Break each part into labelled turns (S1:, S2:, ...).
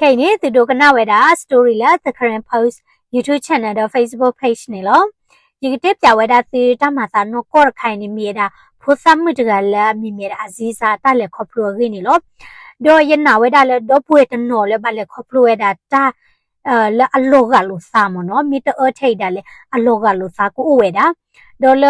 S1: ခိုင်နေသူတို့ကနဝဲတာ story လာ the current post YouTube channel တော့ Facebook page နေလို့ဒီကတိပြဝဲတာသေတမသာနောကောခိုင်နေမြေတာဖိုးစမှုတကလာမိမြေတာအစည်းစားတလည်းခေါပလိုရင်းနေလို့ဒေါ်ရနာဝဲတာလည်းဒေါ်ပွေတနော်လည်းဘာလည်းခေါပလိုဝဲတာတာ အဲလအလောကလို့စားမနော်မီတအထိတ်တာလေအလောကလို့စားကိုဝဲတာဒေါ်လ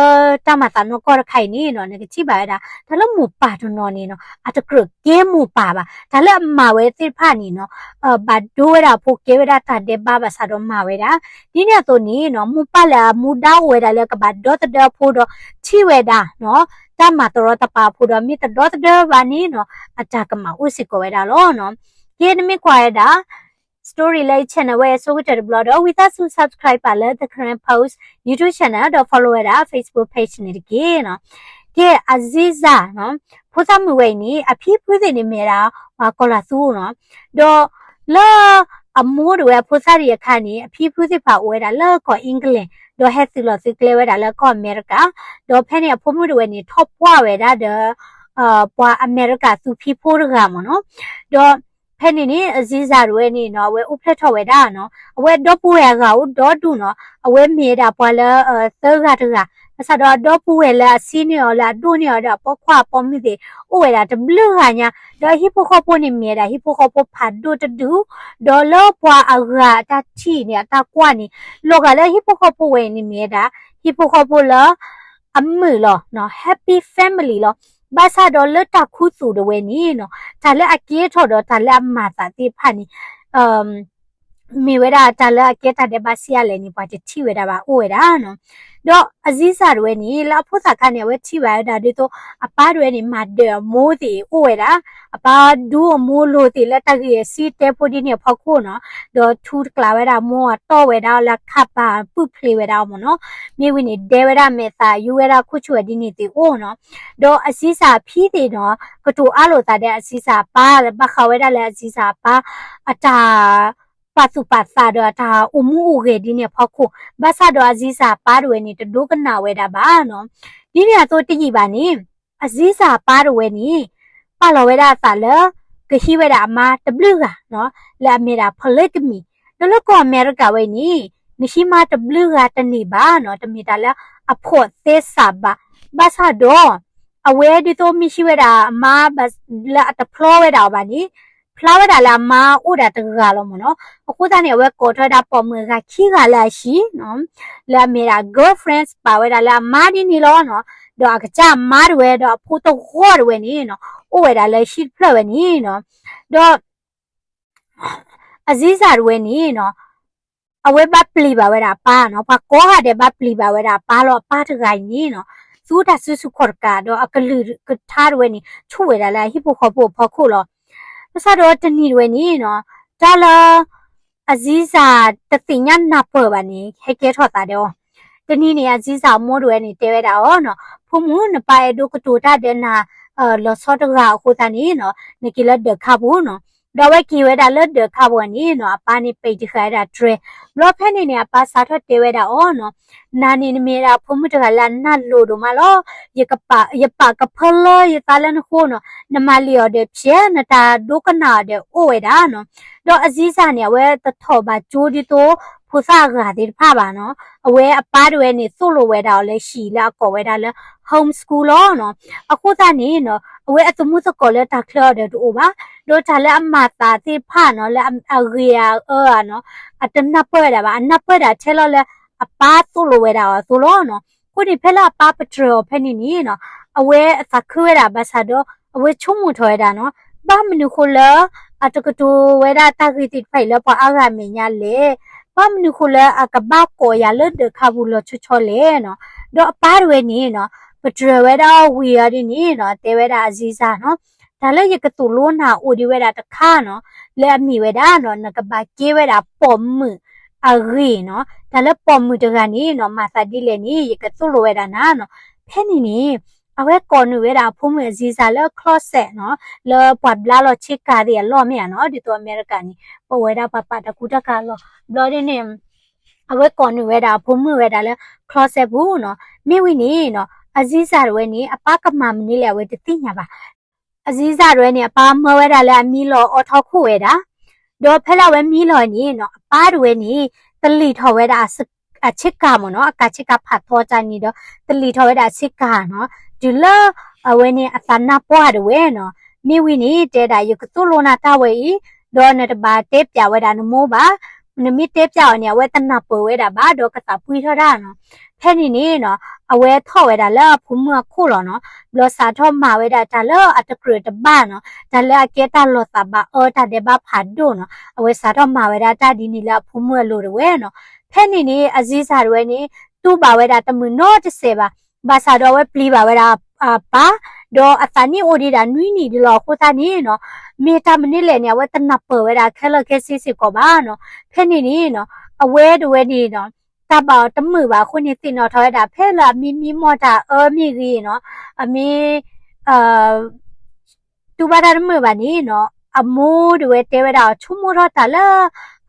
S1: တမသာနောကောခိုင်နေနော်ငကချိပါရတာဒါလည်းမူပါတနော်နေနော်အတကရကဲမူပါပါဒါလည်းအမဝဲသိဖာနေနော်အဘဒိုးရဖို့ကေဝရတာတဲ့ဘာဘာစားတော့မဝဲတာဒီနေ့တော့နေနော်မူပါလာမူဒါဝဲတာလည်းကဘာဒေါ်တဲ့ဖို့တော့ချီဝဲတာနော်တမတော်တပါဖို့တော့မိတဒေါ်တဲ့ဘာနေနော်အတကမဥစီကိုဝဲတာလို့နော်ဒီနေ့မြခွာရတာ story like channel ဝဲဆိုကြတဲ့ blog တော့ with us to subscribe ပါလဲ the current post YouTube channel တော့ follow ရတာ Facebook page နေတကေနော်ကဲအဇီဇာနော်ဖိုးစမှုဝဲနီအဖြစ်ဖွေးနေမြဲတာဟာကောလာသူနော်တော့လာအမိုးတွေဖိုးစားရခါနေအဖြစ်ဖွေးပါဝဲတာလောကောအင်္ဂလန်တော့ဟက်စီလောစီကလေဝဲတာလောကောအမေရိကတော့ဖဲနေဖိုးမှုတွေနေ top ပွားဝဲတာတော့အာပွားအမေရိကသူဖြစ်ဖို့ရကမနော်တော့ ဖဲနေနေအစည်းစားတွေနေနော်ဝဲဥဖလက်ထော်ဝဲတာနော်အဝဲတော့ပူရကဦးတော့တူနော်အဝဲမြေတာပွာလဲအဲသရကတကအစတော့တော့ပူဝဲလာစီနီယောလာဒူနီယောတာပေါ့ခွာပေါ့မိသေးဥဝဲတာတဘလူဟာညာတော့ဟီပိုခေါပိုနေမြေတာဟီပိုခေါပိုဖတ်ဒူတဒူဒေါ်လောပွာအဂါတာချီနေတာကွာနေလောကလည်းဟီပိုခေါပိုဝဲနေမြေတာဟီပိုခေါပိုလာအမှုလောနော် happy family လော ဘာသာတော့လတ်တခုစုတဝဲနီနော်ဒါလည်းအကေးထော်တော့ဒါလည်းအမသာတိဖာနီအ မ်မိဝဲတာဒါလည်းအကေးတာတဲ့ဘာစီရလဲနီပါတီဝဲတာပါဥဝဲတာနော်တော့အစည်းစာတွေနီလာဖို့စာခနဲ့ဝဲထိပါတာဒီတော့အပားတွေနီမဒမိုးတီဥဝဲတာအပားဒူးမိုးလို့တီလက်တကြီးစီတဲပိုဒီနေဖောက်ခုနော်တော့ထူကလာဝဲတာမိုးတော့ဝဲတာလက်ခပ်ပါပုဖလေဝဲတာမနော်မြေဝင်းနေဒဲဝဲတာမေသာယူဝဲတာခုချွေဒီနေတီအိုနော်တော့အစည်းစာဖြီးတီနော်ကတူအလိုတာတဲ့အစည်းစာပါပခဝဲတာလည်းအစည်းစာပါအတာ ပါစုပါစာတော့ဒါအမှုဥကေဒီနေဖောက်ခုဘာသာတော့အစည်းစာပါရွယ်နေတဒုကနာဝဲတာပါနော်ဒီနေရာတော့တကြီးပါနေအစည်းစာပါရွယ်နေပါလောဝဲတာစာလကရှိဝဲတာအမတဘလူကနော်လာမေတာဖလက်မီတလကောအမေရိကဝဲနေမရှိမတဘလူကတနေပါနော်တမီတာလာအဖို့သေးစာပါဘာသာတော့အဝဲဒီတော့မရှိဝဲတာအမဘလာတဖလောဝဲတာပါနီ flower ဒါလာမဥဒါတကကလုံးမနော်အခုတည်းဝဲကောထတာပေါ်မကခီကလာရှိနော်လာမေရာ girlfriends ပါဝဲဒါလာမာဒီနီလောနော်တော့အကကြမားတွေတော့ဖူတော့ခေါ်တွေနေနော်ဥဝဲဒါလည်းရှိဖလဝဲနေနော်တော့အစည်းစာတွေနေနော်အဝဲပတ်ပလီပါဝဲတာပါနော်ပါကောဟာတဲ့ပတ်ပလီပါဝဲတာပါတော့ပါတကိုင်နေနော်သူဒါဆူဆူခေါ်ကတော့အကလူကထားတွေနေချွေဒါလာဟိပိုခေါ်ဖို့ဖော်ခုလော ဆာတော့တနီတွေနီနော်ဒါလာအစည်းစာတသိညနာပေါ်ပါနေဟဲကဲထော်တာတော့တနီနေအစည်းစာမိုးတွေနေတဲရတာอ๋อနော်ဖုံမှုနပိုင်ဒုကတူတာတဲ့နာအော်လောစောတကအခုတနီနော်နကီလက်ဒခဘူးနော် တော့ဝဲကီဝဲတာလက်ဒခဘူးနီနော်အပါနေပိတ်တခါတာဒရဘလော့ဖက်နေနေအပါစာထွက်တဲဝဲတာอ๋อနော်နာနေနေမီရာဖုံမှုတကလာနတ်လို့တော့မလောရကပရပကဖလောရတလန်ခိုနော်နမလီယောတဲ့ဖြဲနတာဒုကနာတဲ့အိုဝဲတာနော်တော့အစည်းစာနေဝဲတထောပါဂျိုးဒီတော့ဖူစာကတိဖပါနော်အဝဲအပားတွေနေစို့လိုဝဲတာလဲရှီလာကော်ဝဲတာလဲ home school လောနော်အခုသားနေနော် အဝဲအတမှုစကောလဲတာခလော့တဲ့တူပါတို့ချာလဲအမတာတိဖနော်လဲအဂီယာအော်နော်အတနပွဲတာပါအနပွဲတာချဲလောလဲအပားစို့လိုဝဲတာဆိုလောနော်ကိုဒီဖဲလာပါပထရောဖဲနေနေနော်အဝဲအသခွဲတာဘာသာတော့အဝဲချုံမှုထွဲတာနော်ဘာမနုခိုလာအတကတူဝဲတာတာဂီတိဖိုင်လပအာဂမညာလေဘာမနုခိုလာအကဘကိုရလဒခဘူးလချချောလေနော်တော့အပါရွယ်နေနော် ပထရဝဲတာဝီရဒီနေနော်တဲဝဲတာအစည်းစားနော်ဒါလည်းရကတူလို့နာအိုဒီဝဲတာတခါနော်လဲအမိဝဲတာနော်နကဘာကေဝဲတာပေါ်မှုအရီနော်ဒါလည်းပေါ်မှုတကနေနော်မာစာဒီလေနေရကတူလိုဝဲတာနာနော်ဖဲနေနေအဝဲကော်နူဝဲတာဖုံးမဲ့ဇီစာလဲ closet နော်လဲပွားဘလာလောချစ်ကာဒီလောမြနော်ဒီတော့အမေရိကန်နီပဝဲတာပပတကူတကလောဘလော်ဒီနေအဝဲကော်နူဝဲတာဖုံးမဲ့ဝဲတာလဲ closet ဘူးနော်မိဝိနေနော် အဇီစာရွဲနေအပကမမနီလဲဝဲတတိညာပါအဇီစာရွဲနေအပါမဝဲတာလဲအမီလောအော်ထောက်ခုဝဲတာတော့ဖဲလာဝဲမီလော်နီနော်အပါတွေနီတလီထော်ဝဲတာစအချစ်ကမနော်အကချစ်ကဖတ်တော့ကြနီတော့တလီထော်ဝဲတာချစ်ကနော်ဒီလအဝဲနီအသနာပွားတွေနော်မိဝီနီတဲတာယကတူလိုနာတဝဲဤတော့နဲ့တပါတဲပြဝဲတာနမိုးပါနမီတဲပြဝဲနေဝဲတနာပွဝဲတာပါတော့ကတာပွီထော်တာနော် ဖဲနေနေနော်အဝဲထော်ဝဲတာလဲဖုံမခုလောနော်ဘလစာထော်မာဝဲတာဒါလဲအတကရတပါနော်ဒါလဲအကဲတာလောသဘာအော်တာတဲ့ဘာဖာဒိုနော်အဝဲစာထော်မာဝဲတာတာဒီနီလာဖုံမလို့ဝဲနော်ဖဲနေနေအစည်းစာတွေနေတူပါဝဲတာတမနောတစေပါဘာစာတော့ဝဲပလီပါဝဲတာအာပါတော့အသနီအိုဒီတာနွီနီဒီလောခိုတာနေနော်မေတာမနစ်လေနေဝဲတနပဝဲတာခဲလခဲစစ်စစ်ကောပါနော်ဖဲနေနေနော်အဝဲတဝဲနေနော် တပါတမှုပါခုနေတင်တော့ထော်ရတာဖဲလာမီမီမော်တာအော်မီကြီးနော်အမေအာတူပါတာမှုပါနေနော်အမိုးတွေတဲဝဲတာချုံမိုးတော့တာလာ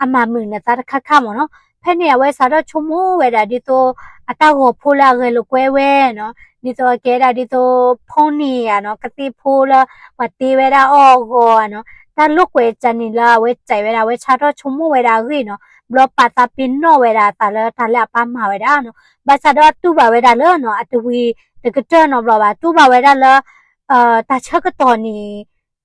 S1: အမမင်းနဲ့တာခါခါမနော်ဖဲနေဝဲစားတော့ချုံမိုးဝဲတာဒီတော့အတောက်ကိုဖိုးလာခဲလို့ကွဲဝဲနော်ဒီတော့ကဲတာဒီတော့ဖုန်းနေရနော်ကတိဖိုးလာမတေးဝဲတာအော်ကိုနော်တာလုတ်ကွဲချန်နီလာဝဲကြိုင်ဝဲတာဝဲချတော့ချုံမိုးဝဲတာကြီးနော် ဘလပတာပင်နောဝဲတာတာလာတာလာပါမှာဝဲတာနော်ဘာစားတော့တူပါဝဲတာလောနော်အတဝီတကတဲ့နော်ဘလပါတူပါဝဲတာလာအာတာချက်ကတော့နီ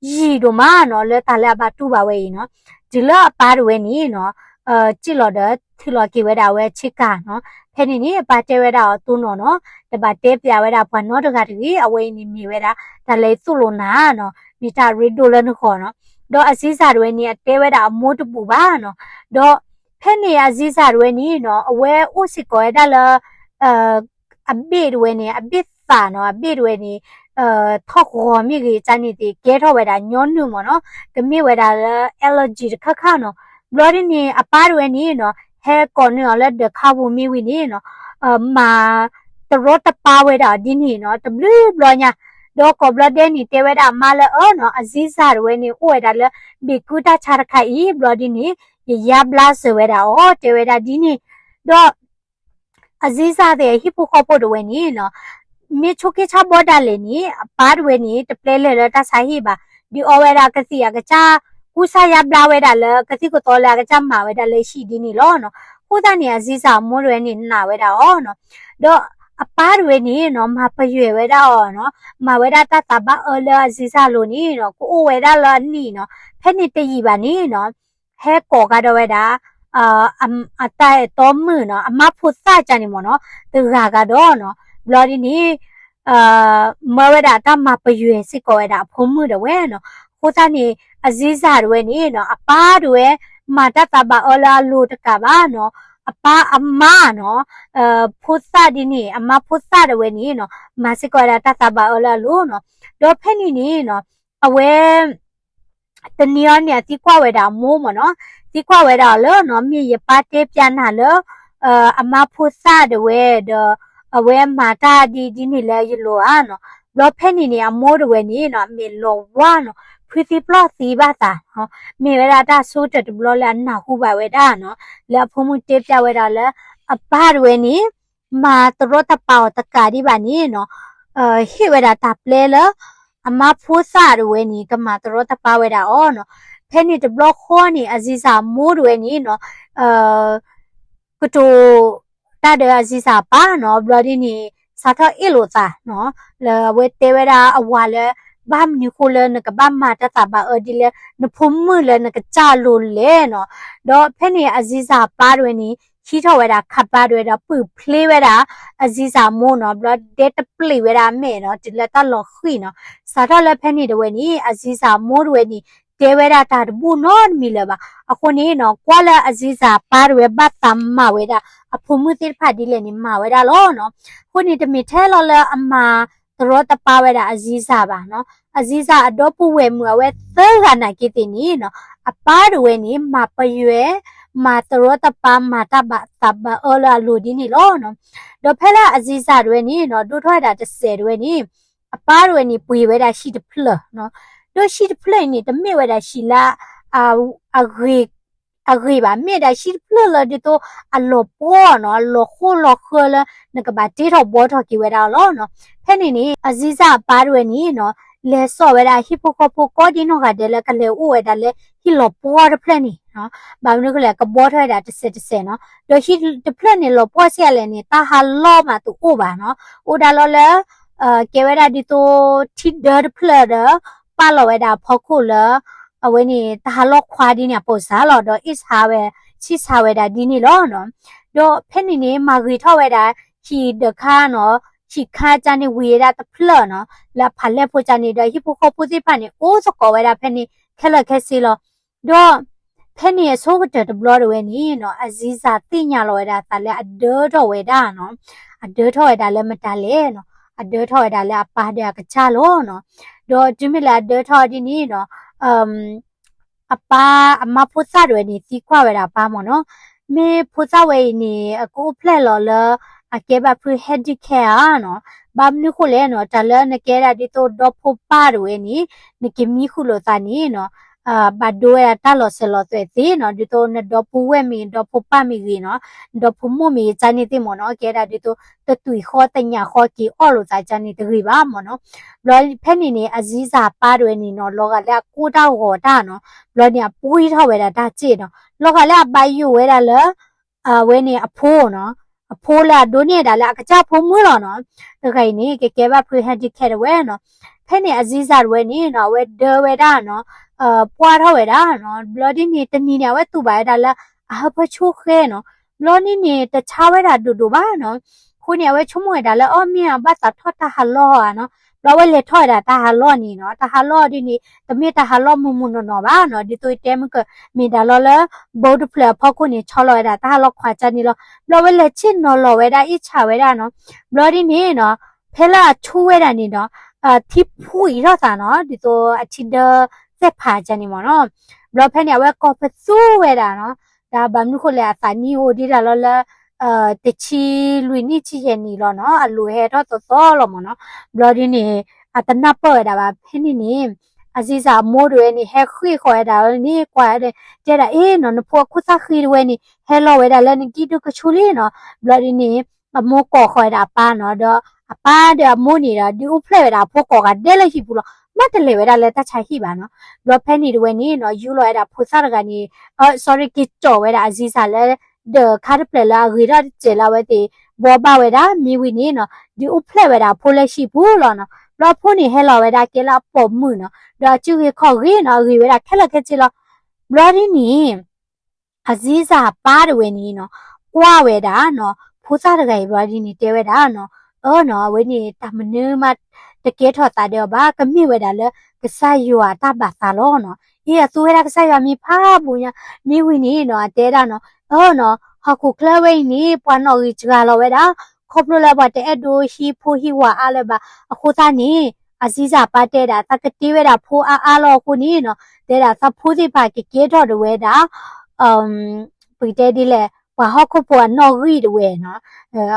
S1: ရီတို့မနော်လဲတာလာပါတူပါဝဲနော်ဒီလောအပါတွေနီနော်အာကြည့်လို့တော့ထီလို့ကေဝဲတာဝဲချစ်ကနော်ဖဲနေနေပါတဲဝဲတာကိုသူ့နော်နော်တပါတဲပြဝဲတာဘွာနော်တကတည်းအဝဲနေမိဝဲတာဒါလေသူ့လို့နာနော်မီတာရီဒိုလည်းနော်ခေါ်နော်တော့အစည်းစာတွေနေတဲဝဲတာအမိုးတပူပါနော်တော့ ဟဲ့နေရဇိစာရွေးနီနော်အဝဲဥစီကောရတာလအအဘိရွေးနေအဘိသာနော်အဘိရွေးနေအထောက်ရောမိကြီးချန်နေတီကဲထောဝဲတာညွန်းနုမော်နော်ကမိဝဲတာလ allergy ခခနော် blood နေအပါရွေးနေနော်ဟဲကောနော်လက်ဒခါဘူးမိဝီနေနော်အမာတရောတပါဝဲတာဒီနေနော် blue blood ညာတော့ကဘလဒဲနီတဲဝဲတာမလာအောနော်အဇီဇာရွေးနေဥဝဲတာလဘီကူတာချရခိုင်ဘလော်ဒီနီ ရဘလာဆဝဲတာအော်တဲဝဲတာဒီနီတော့အစည်းစားတဲ့ဟီပိုကောပိုဒဝဲနီနော်မေချိုကေချဘောဒါလေနီဘာဒဝဲနီတပလဲလေတာဆိုင်ဟီပါဒီအော်ဝဲတာကစီရကချာကူဆာရဘလာဝဲတာလေကစီကိုတော်လာကချာမာဝဲတာလေရှိဒီနီလောနော်ခုတာနေအစည်းစားမိုးရွဲနေနာဝဲတာအော်နော်တော့အပားတွေနေနော်မပရွယ်ဝဲတော့နော်မဝဲတာတတဘာအလအစီစာလို့နေနော်ကိုဝဲတာလာနီနော်ဖက်နေတည်ပါနေနော် ဟဲကောကတော့ဝဲတာအာအတဲတော်မှုနော်အမဖို့စကြနေမော်နော်သူကကတော့နော်ဘလော်ဒီနီအာမဝဲတာတမပရွယ်စစ်ကောဝဲတာဖုံးမှုတော့ဝဲနော်ကိုသားနေအစည်းစားတွေနေနော်အပားတွေမာတတပါအော်လာလို့တကပါနော်အပါအမနော်အဖုသဒီနေအမဖုသတဲ့ဝဲနေနော်မစစ်ကောရတတပါအော်လာလို့နော်တော့ဖက်နေနေနော်အဝဲ တနီယောเนี่ยတိကွာဝဲတာမိုးမနော်တိကွာဝဲတာလောနော်မြေရပါတေးပြန်လာလောအဲအမဖုသဒဝဲတော့အဝဲမာတာဒီဒီနီလဲရလို့อ่ะနော်လောဖဲနီနီအမိုးဒဝဲနီနော်မြေလောဝါနော်ဖရီတီပလော့စီပါတာဟောမေဝရတာဆိုတဲ့ဘလော့လာနာခုပါဝဲတာနော်လဲဖုံမှုတေးပြဝဲတာလဲအပရဝဲနီမာတရတပေါတကာဒီပါနီနော်အဲဟိဝဲတာတပလဲလ အမဖိုးစာရဝဲနီကမာတရတပါဝဲတာအော်နော်ဖဲနီတဘလော့ခေါ်နီအဇီစာမိုးရဝဲနီနော်အဲကတိုတာတဲ့အဇီစာပါနော်ဘလော်ဒီနီစာထအီလိုစာနော်လဲဝဲတေဝဲတာအဝါလဲဘာမနီခိုလနကဘာမာတတာဘာအဒီလေနဖုံမလနကကြလို့လေနော်တော့ဖဲနေအဇီစာပါတွင်နီ ခီထော်ဝဲတာခပ်ပါတွေတာပူဖလေးဝဲတာအဇီစာမိုးနော်ဘလဒေတပလီဝဲတာမဲနော်ဒီလက်တလော်ခွီနော်စာတော့လက်ဖဲနေတဝဲနီအဇီစာမိုးတွေနီတဲဝဲတာတာဘူးနော်မီလပါအခုနေနော်ကွာလာအဇီစာပါတွေဘတ်တမ်မဝဲတာအဖုံမှုတိဖတ်ဒီလေနီမဝဲတာလောနော်ခုနေတမီထဲလော်လအမသရောတပါဝဲတာအဇီစာပါနော်အဇီစာအတော့ပူဝဲမှုဝဲသဲကနာကိတိနီနော်အပါတွေဝဲနီမပရွဲ မာတရတပါမာတဘတဘအလာလူဒီနီလောနော်ဒဖဲလာအဇီစာတွေနီနော်ဒုထွားတာ30တွေနီအပါတွေနီပွေဝဲတာရှိတဖလနော်ဒိုရှိတဖလနီတမေဝဲတာရှိလာအာအဂေအဂေပါမေတာရှိဖလလဒီတော့အလောပေါ်နော်လောခိုလောခလနကဘာတေတော့ဘောတော့ကြည့်ဝဲတာလောနော်ဖဲနေနီအဇီစာပါတွေနီနော် လေစောဝဲတာဟီပိုကိုပိုကောဒီနိုကတဲ့လေကလေဦးဝဲတာလေဟီလောပေါ်တဲ့ဖလက်နီနော်ဘာမလို့ကလေကဘောထွဲတာတစ်စက်တစ်စက်နော်တော့ဟီတဖလက်နီလောပေါ်ဆက်လေနေတာဟာလောမှာသူဦးပါနော်ဦးဒါလောလေအဲကေဝဲတာဒီတိုတီဒါဖလက်တာပါလောဝဲတာဖောက်ခုလောအဝဲနေတာဟာလောခွာဒီနေပို့စားလောတော့ is have ချစ်စားဝဲတာဒီနေလောနော်တော့ဖက်နေနေမာဂရီထောက်ဝဲတာဟီတခါနော် ချီခါကြနေဝေရတဖလနော်လာဖလက်ဖို့ကြနေတဲ့ဟိပိုခိုပူစီဖာနေအိုးစကောဝဲတာဖက်နေခက်လက်ခက်စီလောတော့ဖက်နေဆိုးတဲ့ဘလော့ဝဲနေနော်အဇီဇာတိညာလောဝဲတာတလည်းအဒေါ်တော့ဝဲတာနော်အဒေါ်ထော်ဝဲတာလည်းမတလဲနော်အဒေါ်ထော်ဝဲတာလည်းအပါတဲ့ကချလောနော်တော့ဒီမလာဒေါ်ထော်ဒီနီနော်အမ်အပါအမဖို့စရွယ်နေစီခွဝဲတာပါမနော်မေဖို့စဝဲနေအကိုဖလက်လော်လော အကေဘဖရဟက်ဒီကဲနော်ဘာမနုခုလဲနော်တလနကဲရာဒီတိုဒေါဖို့ပါရွယ်နေနကမီခုလိုတာနေနော်အာဘဒိုရတာလောဆလောသွဲတီနော်ဒီတော့နဒေါ်ပူဝဲမီဒေါ်ပူပမီကြီးနော်ဒေါ်ပူမမီဇာနီတိမနော်ကဲဒါဒီတော့တတူခေါ်တညာခေါ်ကီအော်လိုဇာဇာနီတကြီးပါမနော်လောဖက်နေနေအဇီးစာပါရွယ်နေနော်လောကလက်ကိုတောက်ဟောတာနော်လောနေပူးထောက်ဝဲတာဒါကြည့်နော်လောကလက်ပိုင်ယူဝဲတာလေအာဝဲနေအဖိုးနော် အဖိုးလာဒိုနေတာလာအကကြဖုံမွေးတော့နော်တခိုင်နေကဲကဲပါဖရီဟန်ဒီကဲဝဲနော်ဖက်နေအဇီးစာဝဲနေနော်ဝဲဒဝဲတာနော်အာပွားထောက်ဝဲတာနော်ဘလော်ဒီနေတနီနေဝဲသူ့ပါဒါလာအဟပချိုးခဲနော်ဘလော်နီနေတခြားဝဲတာဒူဒူပါနော်ခုနေဝဲချုံမွေတာလဲအော်မြဘာတာထော့တာဟလော อ่ะနော်ဘလော်ဝဲလေထော့တာတာဟလောနီနော်တာဟလောဒီနေတမေတာဟလောမုံမုံနော်ပါနော်ဒီတွေ့တဲမကမိဒါလောလဲဘောဒဖလာဖောက်ခုနေချောလောတာတာဟလောခွာချနေလောဘလော်ဝဲလေချစ်နော်လောဝဲတာအချဝဲတာနော်ဘလော်ဒီနေနော်ဖဲလာချူဝဲတာနေနော်အာတိဖူရတာနော်ဒီတော့အချစ်ဒဆက်ဖာချနေမနော်ဘလော်ဖဲနေဝဲကောဖဆူဝဲတာနော်ဒါဘာမလို့ခလဲအစာနီဟိုဒီလာလောလဲ အာတချီလူနိချီရနီလောနော်အလူဟဲတော့တော်တော်လောမနော်ဘလော်ဒီနေအတနပေါ်တာပါဖင်းနေအစီစာမိုးတွေနေဟဲခွေခေါ်တာနေကွာတဲ့တဲ့တာအေးနော်နဖို့ခုစားခီတွေနေဟဲလောဝဲတာလည်းကီတုကချူလေးနော်ဘလော်ဒီနေအမိုးကော်ခေါ်တာပါနော်တော့အပါတဲ့မိုးနေတာဒီဥဖလက်ဝဲတာဖို့ကော်ကတဲလည်းရှိဘူးလောမတ်တလေဝဲတာလည်းတချာရှိပါနော်လော်ဖဲနေတွေနေနော်ယူလော်ရတာဖို့စားတာကနေအော် sorry ကစ်တော်ဝဲတာအစီစာလည်း the caterpillar ဂီရကျေလာဝဲတီဘောပါဝဲတာမီဝီနေနော်ဒီဥဖလဲဝဲတာဖိုးလက်ရှိဘူးလို့နော်လောဖိုးနေဟဲလောဝဲတာကဲလာပေါ်မှုနော်ဒါကျူခေခေါ်ခေနော်ဂီဝဲတာခက်လက်ခက်ချီလောဘလော်ဒီနီအဇီးစာပါရဝဲနီနော်ကွာဝဲတာနော်ဖိုးစားတကယ်ဘလော်ဒီနီတဲဝဲတာနော်အော်နော်ဝဲနီတမနူးမတကယ်ထော်တာတယ်ဘာကမိဝဲတာလဲကဆာယူอ่ะတပါစာလောနော် အေးအသူဝဲတာကဆာယူမီဖာဘူးညာမိဝီနီနော်တဲတာနော်အော်နော်ဟာခုကလဝိနေပွားနော်ကြီးကြလာဝဲတာခေါပလိုလာဘတဲ့ဒိုဟီဖိုဟီဝါအားလည်းပါအခုသားနေအစည်းစာပါတဲ့တာတကတိဝဲတာဖိုးအားအားလို့ခုနေနော်တဲ့တာသဖိုးစီပါကကေတော့တဝဲတာအမ်ပိတဲ့ဒီလေဝါဟခုပေါ်နော်ရီတဝဲနော်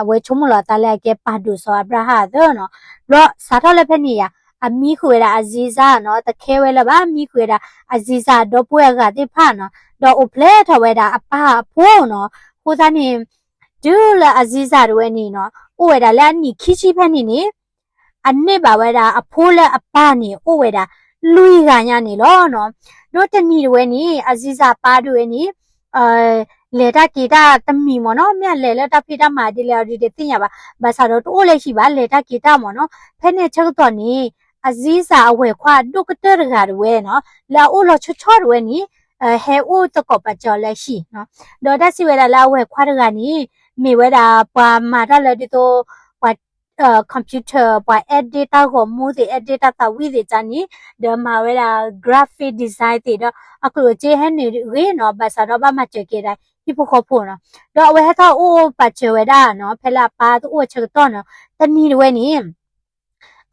S1: အဝဲချုံမလာတလည်းကပါဒူဆိုအဘရာဟာတော့နော်လောစားတော့လည်းဖက်နေရ အမီခွေတာအဇီဇာနော်တခဲဝဲလပါအမီခွေတာအဇီဇာတော့ပွဲကတိဖာနော်တော့အပလက်ထဝဲတာအပဖိုးနော်ကိုသားနေဒူလာအဇီဇာရွဲနေနော်ဥဝဲတာလည်းနီခီချီဖက်နေနေအနှစ်ပါဝဲတာအဖိုးလည်းအပနေဥဝဲတာလူရကညာနေလောနော်တို့တနီရွဲနေအဇီဇာပါရွဲနေအဲလေတာကေတာတမီမနော်မြလေလေတာဖေတာမာဒီလေဒီတင်ရပါဘာသာတော့တိုးလည်းရှိပါလေတာကေတာမနော်ဖဲနေချက်တော့နေ အဇီးစာအဝဲခွာဒုကတရကရွဲနော်လာအိုလချောချောရွဲနီအဲဟဲအိုတကောပကြောလက်ရှိနော်ဒေါ်တစီဝဲလာလာဝဲခွာရကနီမိဝဲတာပွာမာတလည်းဒီတော့ပွာ呃，computer ပွာ edit တော့ဟိုမူဒီ edit တာဝီဒီချာနီဒမာဝဲတာ graphic design တေတော့အခုကျေဟန်နေရေနော်ဘာသာတော့ဘာမှချက်ကြတယ်ဒီဖို့ခေါ်ဖို့နော်တော့ဝဲတော့အိုးပတ်ချဝဲတာနော်ဖဲလာပါတော့ချက်တော့နော်တနီဝဲနီ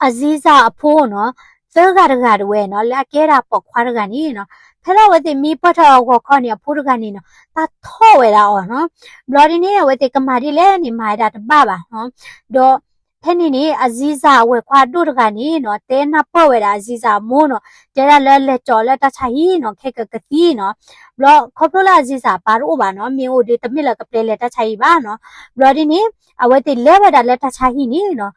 S1: အဇီးစာအဖိုးနော်သဲကရကရဝဲနော်လာကဲတာပေါ့ခွာရကနီနော်ဖဲလာဝဲတိမီပတ်တော့ခေါ်ခေါ်နေဖိုးရကနီနော်တာထော့ဝဲတာအော်နော်ဘလော်ဒီနေဝဲတိကမာဒီလဲနေမာတာတပပါနော်တော့ဖဲနေနေအဇီးစာဝဲခွာတို့တကနီနော်တဲနာပေါ့ဝဲတာအဇီးစာမိုးနော်တဲရလဲလဲကြော်လဲတချာဟီနော်ခဲကကတိနော်ဘလော့ခေါပလိုလာအဇီးစာပါတော့ပါနော်မြင်ဦးဒီတမစ်လကပလဲလဲတချာဟီပါနော်ဘလော်ဒီနေအဝဲတိလဲဝဲတာလဲတချာဟီနီနော်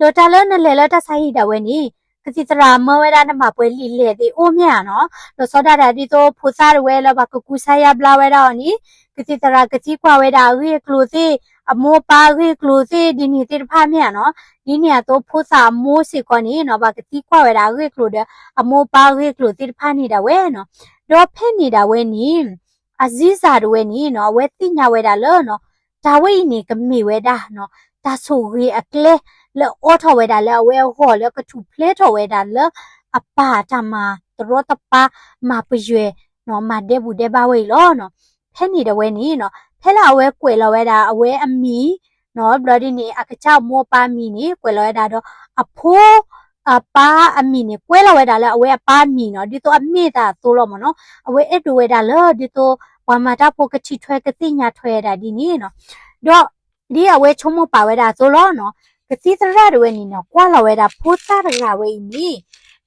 S1: ဒေါ်တာလဲနဲ့လဲလဲတချာဟီတာဝဲနီကတိတရာမဝဲတာနမပွဲလီလေဒီအိုမြာနော်တော့စောဒတာဒီတော့ဖူစားဝဲလောဘကကူဆာယဘလာဝဲတော့နီကတိတရာကတိကွာဝဲတာရီကလိုစီအမောပါရီကလိုစီဒီနီတိဖာမြာနော်ဒီနေရာတော့ဖူစားမိုးစီကောနီနော်ဘကတိကွာဝဲတာရီကလိုတဲ့အမောပါရီကလိုတိဖာနေတာဝဲနော်တော့ဖဲနေတာဝဲနီအဇီဇာတွေနီနော်ဝဲတိညာဝဲတာလောနော်ဒါဝိနေကမိဝဲတာနော်ဒါဆိုရီအကလဲ လဲအော်ထဝဲတာလဲဝဲဟောလဲကထူဖလဲထဝဲတာလဲအပါတမတရောတပါမပရွေနော်မတဲ့ဘူးတဲ့ပါဝဲလောနော်ဖဲနေတယ်ဝဲနီနော်ဖဲလာဝဲကွယ်လောဝဲတာအဝဲအမီနော်ဘလဒီနေအကချမောပါမီနေကွယ်လောဝဲတာတော့အဖိုးအပါအမီနေကွဲလောဝဲတာလဲအဝဲအပါမီနော်ဒီတော့အမေတာသိုးလို့မနော်အဝဲအဲ့တူဝဲတာလဲဒီတော့ဝါမတာဖို့ကချိထွဲကတိညာထွဲတာဒီနေနော်တော့ဒီအဝဲချုံမပါဝဲတာသိုးလို့နော် ကတိတရတွေနေနော်ကွာလောဝဲတာဖိုးစားရဝဲနီ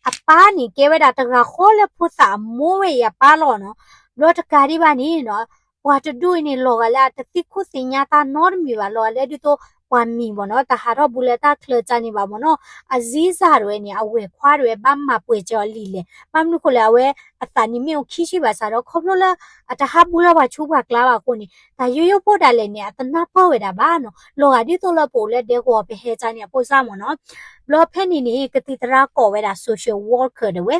S1: အပါနီကဲဝဲတာတကခေါ်လေဖိုးစားမိုးဝဲရပါလို့နော်လောတကာဒီပါနီနော်ဝါတဒူနေလောကလာတတိခုစညာတာနော်မီပါလောလေဒီတော့ ဝမ်မီဘောနော်တဟာတော့ဘူးလေတာခလချနေပါဘောနော်အဇီးစာတွေနေအဝဲခွားတွေပမပွေကြောလီလေပမနုခလာဝဲအတနီမြေခီရှိပါစားတော့ခေါပလိုလာအတဟာဘူးလာပါချူပါကလာပါကိုနေဒါရိုးရိုးပို့တာလေနေအတနာပေါ်ဝဲတာပါနော်လောကဒီတော့လပို့လေတဲ့ကောပဲဟဲချာနေပို့စားမနော်ဘလော့ဖက်နေနေကတိတရာကောဝဲတာ social worker တွေဝဲ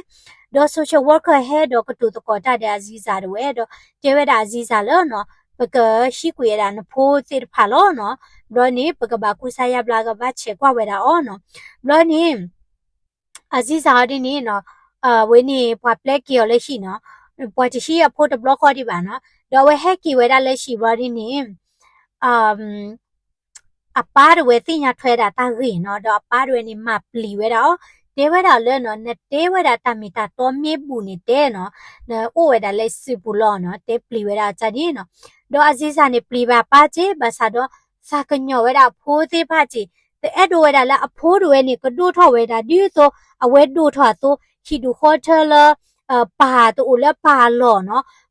S1: တော့ social worker ဟဲတော့ကတူတကောတာတဲ့အဇီးစာတွေဝဲတော့ကျဲဝဲတာအဇီးစာလောနော် ပကရှိကွေရတာနဖိုးစစ်ဖာလောနော်ဘလောနေပကဘာကူဆာယဘလာကဘာချေကွာဝဲတာအော်နော်ဘလောနေအဇီးစာဒီနေနော်အာဝဲနေပွားပလက်ကီရလက်ရှိနော်ပွားတရှိရဖို့တဘလော့ခေါ်ဒီပါနော်တော့ဝဲဟက်ကီဝဲတာလက်ရှိဘောဒီနေအမ်အပါရဝဲသိညာထွဲတာတာရင်နော်တော့အပါရဝဲနေမပလီဝဲတော့တဲဝဲတာလဲနော်နဲ့တဲဝဲတာတမီတာတော့မြေပူနေတဲနော်နော်အိုဝဲတာလဲစစ်ပူလောနော်တဲပလီဝဲတာကြဒီနော် တော့အစည်းစာနေပလီပါပါချေဘာသာတော့စာကညောဝဲတာဖိုးသေးပါချေတဲ့အဲ့တို့ဝဲတာလဲအဖိုးတွေနေကတိုးထော်ဝဲတာဒီဆိုအဝဲတိုးထော်ဆိုချီဒူခေါ်တယ်လအပါတူလဲပါလောနော်မူစစ်ကောနေဘာပလီတာဖိုးစစ်ကောဘာပလီတာပါတွေနေနော်မမတကတကတကသူကဆာယမီလတဘ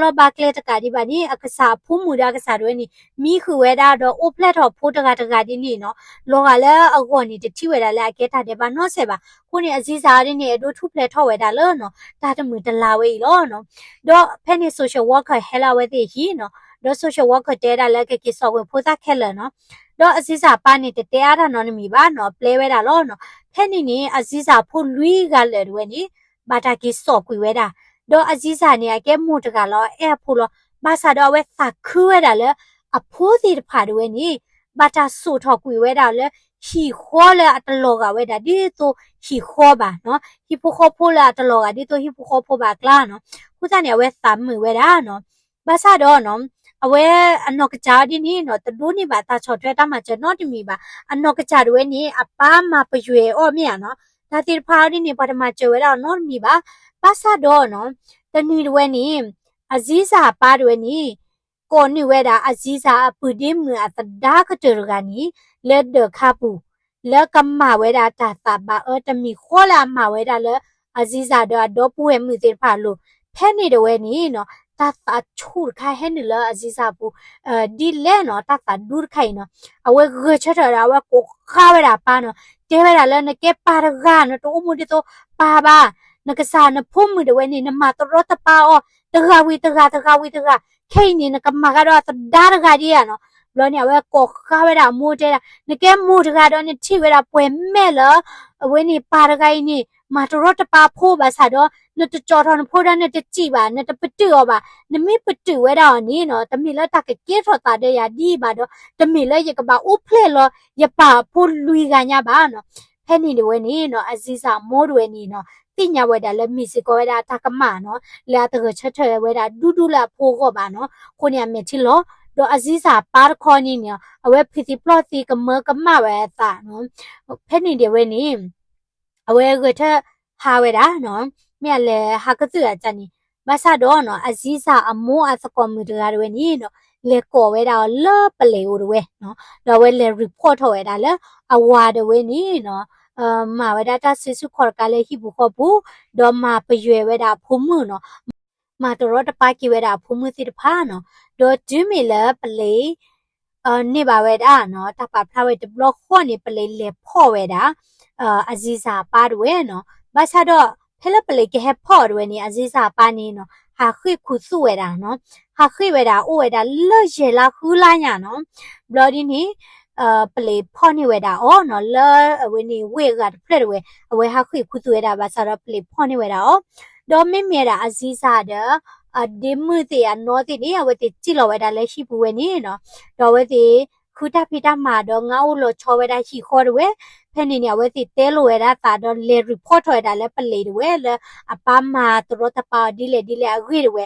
S1: လောဘာကလေတကဒီပါနေအကစားဖူးမူဒါကစားတွေနေမိခူဝဲတာတော့အိုပလက်တော့ဖိုးတကတကဒီနေနော်လောကလည်းအကောနေတတိဝဲတာလည်းအကဲထားတယ်ပါနော်ဆဲပါခုနေအစည်းစားရင်းနေအတို့ထုပလက်ထောက်ဝဲတာလောနော်တာတမှုတလာဝဲလောနော်တော့ဖဲနေ social worker ဟဲလာဝဲတဲ့ဟီနော် တော့ social worker တဲတာလည်းကကိဆောက်ဝဲဖိုးစားခဲလနော်တော့အစည်းစာပါနေတဲ့တရားတာနော်နမီပါနော် play ဝဲတာလောနော်ဖဲနေနေအစည်းစာဖို့လူကလည်းတွေနေဘာတာကိဆော့ကွေဝဲတာတော့အစည်းစာနေကဲမို့တကလောအဲဖို့လောဘာသာတော့ဝဲစာခူးဝဲတာလေအဖိုးစီတဖာတွေနေဘာတာဆူထော်ကွေဝဲတာလေဟီခေါ်လေအတလောကဝဲတာဒီဆိုဟီခေါ်ပါနော်ဟီဖိုခေါ်ဖိုလာတလောကဒီဆိုဟီဖိုခေါ်ဖိုပါကလာနော်ခုစားနေဝဲစာမဝဲတာနော်ဘာသာတော့နော် အဝဲအနောက်ကကြဒီနီနော်တဒိုးနေပါတာချော်ထွဲတာမှာကျွန်တော်တမီပါအနောက်ကကြတွေနေအပားမပရွေအော့မြာနော်ဒါတိဖာဒီနေပါတမကျွဲတော့နော်မီပါပါဆာတော့နော်တနီတွေနေအဇီးစာပါတွေနေကိုနိဝဲတာအဇီးစာအပူဒီမအတဒါကတရကနီလက်ဒခပူလက်ကမဝဲတာတာတာပါအတမီခေါ်လာမဝဲတာလေအဇီးစာတော့တော့ပူဝဲမှုတိဖာလို့ဖဲနေတော့ဝဲနီနော် တာတာချူခိုင်ဟဲနေလာအဇီစာပူအဲဒီလဲနော်တာတာဒူးခိုင်နော်အဝဲဂချထရာဝကိုခါဝဲတာပါနော်တဲဝဲတာလဲနကေပါရဂါနော်တိုးမှုဒီတော့ပါပါနကစားနဖုံမှုတွေနေနမတရတပါအောတဂဝီတဂတဂဝီတဂခိနေနကမကတော့ဒါရဂါကြီးရနော် လောနေဝဲကောခါဝဲတာမိုးတဲတာနကဲမိုးတကတော့နေချိဝဲတာပွဲမဲ့လအဝဲနေပါရဂိုင်းနေမာတရတပါဖိုးပါစားတော့နတကြော်ထော်ဖိုးတဲ့နတကြည့်ပါနတပတူရောပါနမိပတူဝဲတော့နီနော်တမီလက်တကကေထော်တာတဲ့ရဒီပါတော့တမီလက်ရကပါဥဖလေလောရပါဖိုးလူကညာပါနော်ဖဲနေတယ်ဝဲနီနော်အဇီစာမိုးတွေနီနော်တိညာဝဲတာလက်မီစကောဝဲတာတကမနော်လာတကချက်ချက်ဝဲတာဒူးဒူးလာဖိုးကောပါနော်ကိုနေမြချီလော တော့အစည်းစာပါခေါနီနေအဝဲဖီစီပလော့စီကမကမဝဲတာနော်ဖဲနေတယ်ဝဲနီအဝဲကထဟာဝဲတာနော်မြက်လေဟာကတူအကြနီမဆာတော့နော်အစည်းစာအမိုးအစကွန်မူတရာတွေနီနော်လေကောဝဲတာလောပလေဦးတွေနော်တော့ဝဲလေ report ထော်ဝဲတာလေအဝါတွေနီနော်အမဝဲတာတဆစုခေါ်ကလေးဟိဘူးခေါ်ဘူးတော့မပရွယ်ဝဲတာဖုံမှုနော်မာတရတပါကီဝဲတာဖုံမှုစီတဖာနော် ဒေါ်ဒူမီလာပလေအာနေပါဝဲဒါနော်တပါဖလာဝဲတဘလခေါနေပလေလေဖော့ဝဲဒါအာအဇီဇာပါဒဝဲနော်ဘာသာတော့ဖဲလပလေကဟဖော့ဒဝဲနေအဇီဇာပါနေနော်ဟာခွေခုစုဝဲတာနော်ဟာခွေဝဲတာအိုဝဲတာလော့ရလာခူးလာညာနော်ဘလော်ဒီနေအာပလေဖော့နေဝဲတာအော်နော်လော်ဝဲနေဝဲကဖလက်ဝဲအဝဲဟာခွေခုစုဝဲတာဘာသာတော့ပလေဖော့နေဝဲတာအော်ဒေါ်မင်းမြဲတာအဇီဇာတဲ့ အဒီမှုတေအနော်တေနေဝဲတေကြည့်လောဝဲတာလဲရှိဘူးဝဲနေနော်ဒေါ်ဝဲတေခုတာဖိတာမှာတော့ငါ့ဦးလို့ချောဝဲတာရှိခေါ်တယ်ဝဲဖက်နေနေဝဲတေတဲလိုဝဲတာတာတော့လေ report ထွဲတာလဲပလေတယ်ဝဲလဲအပမှာသူတို့တပါဒီလေဒီလေအခွေတယ်ဝဲ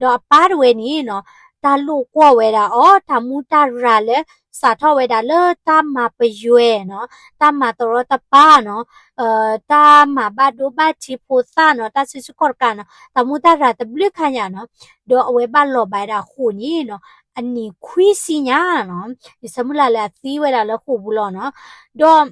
S1: တော့အပါတယ်ဝဲနေနော်တာလို့ကွာဝဲတာအော်တာမူတာရာလဲ စာထောက်ဝဲတာလဲတာမှာပရွဲနော်တာမှာတော့တပါနော်အဲတာမှာဘာဒိုဘာချီပိုစာနော်တာစစ်စကောကနော်တာမူတာရာတဘလခညာနော်တော့အဝဲပါလော်ပါတာခုန်ကြီးနော်အနီခွီးစီညာနော်ဒီစမလာလာသီးဝဲတာလဲခုဘူးလောနော်တော့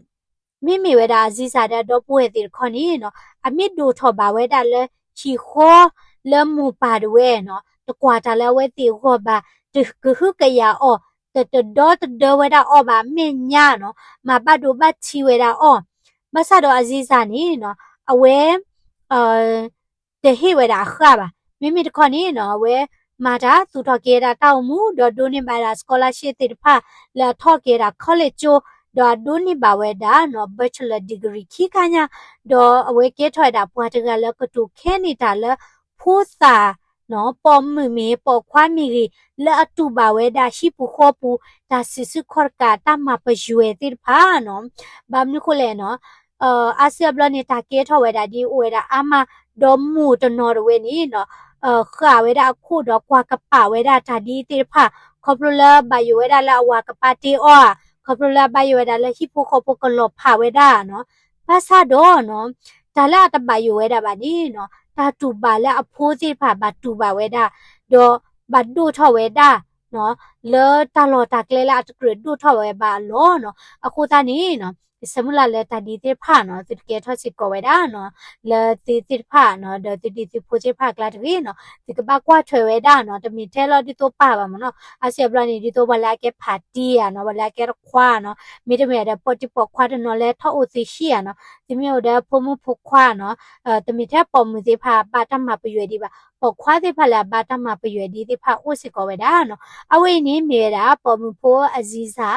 S1: မိမိဝဲတာအစည်းစားတဲ့တော့ပွဲတီခွန်ကြီးနော်အမစ်ဒိုထော်ပါဝဲတာလဲချီခေါ်လမူပါဒဝဲနော်တကွာတာလဲဝဲတီခေါ်ပါတကခုကရအော် တတဒေါ်တဒဝဲတာအော်ပါမင်းညာနော်မပတ်ဒိုပတ်ချီဝဲတာအော်မဆတ်တော့အစည်းစားနေနော်အဝဲအဲတဟိဝဲတာခါပါမိမိတခွန်ကြီးနော်ဝဲမာတာသူထော်ကေတာတောက်မှုဒေါ်ဒိုနေပါတာ scholarship တိဖာလာထော်ကေတာ college ချိုဒေါ်ဒိုနေပါဝဲတာနော် bachelor degree ခိခညာဒေါ်အဝဲကဲထွဲတာပွားတကလည်းကတူခဲနေတာလဲဖိုးစာ နော်ပေါ်မမေပေါ်ခွာမီလဲအတူပါဝဲတာရှိပူခေါ်ပူဒါစစ်စစ်ခေါ်ကတာမပရွယ်တိဖာနော်ဘာမလို့ခလဲနော်အာအာဆီယဘလနေတာကဲထော်ဝဲတာဒီဝဲတာအမဒေါ်မူတနော်ဝဲနီနော် ตาจูบาและอพูสิผ่าบาจูบาเวดาดอบัดดูทอเวดาเนาะเลอตาลอตาเกลละกรดดูทอเวบาโลเนาะอคูตานี้เนาะ สมุลาเลตาดีเตผ่าเนาะติดเกทอสิกอไว้ด้าเนาะเลติติดผ่าเนาะเดติดีติโพเจผ่ากลาดวีเนาะติกบากว่าถวยไว้ด้าเนาะตะมีเทลอดิโตป่าบามาเนาะอาเซียบลานี่ดิโตบาลาเกผาตีอ่ะเนาะบาลาเกควาเนาะมีตะเมดปอติปอควาเนาะเลทอโอซิชิอ่ะเนาะติเมียวเดพมุพควาเนาะเอ่อตะมีแทปอมุซิผ่าปาตัมมาปยวยดีบา ပေါ်ခွာစီဖာလာပါတမပရွယ်ဒီဒီဖာအိုစစ်ကိုဝဲတာနော်အဝိနေမေတာပေါ်မှုဖိုးအဇီစာ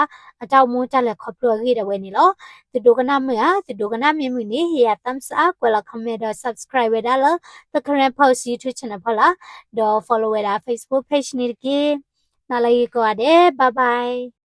S1: အတောက်မွန်းတက်လက်ခေါပလိုကြီးတဲ့ဝဲနေလောသူတို့ကနာမရသူတို့ကနာမြင်မှုနေဟေရ thumbs up ကွာလာ comment တော့ subscribe ရလား the current post youtube channel ဖလားတော့ follow ရတာ facebook page နေတကေနားလေးကိုရတယ် bye bye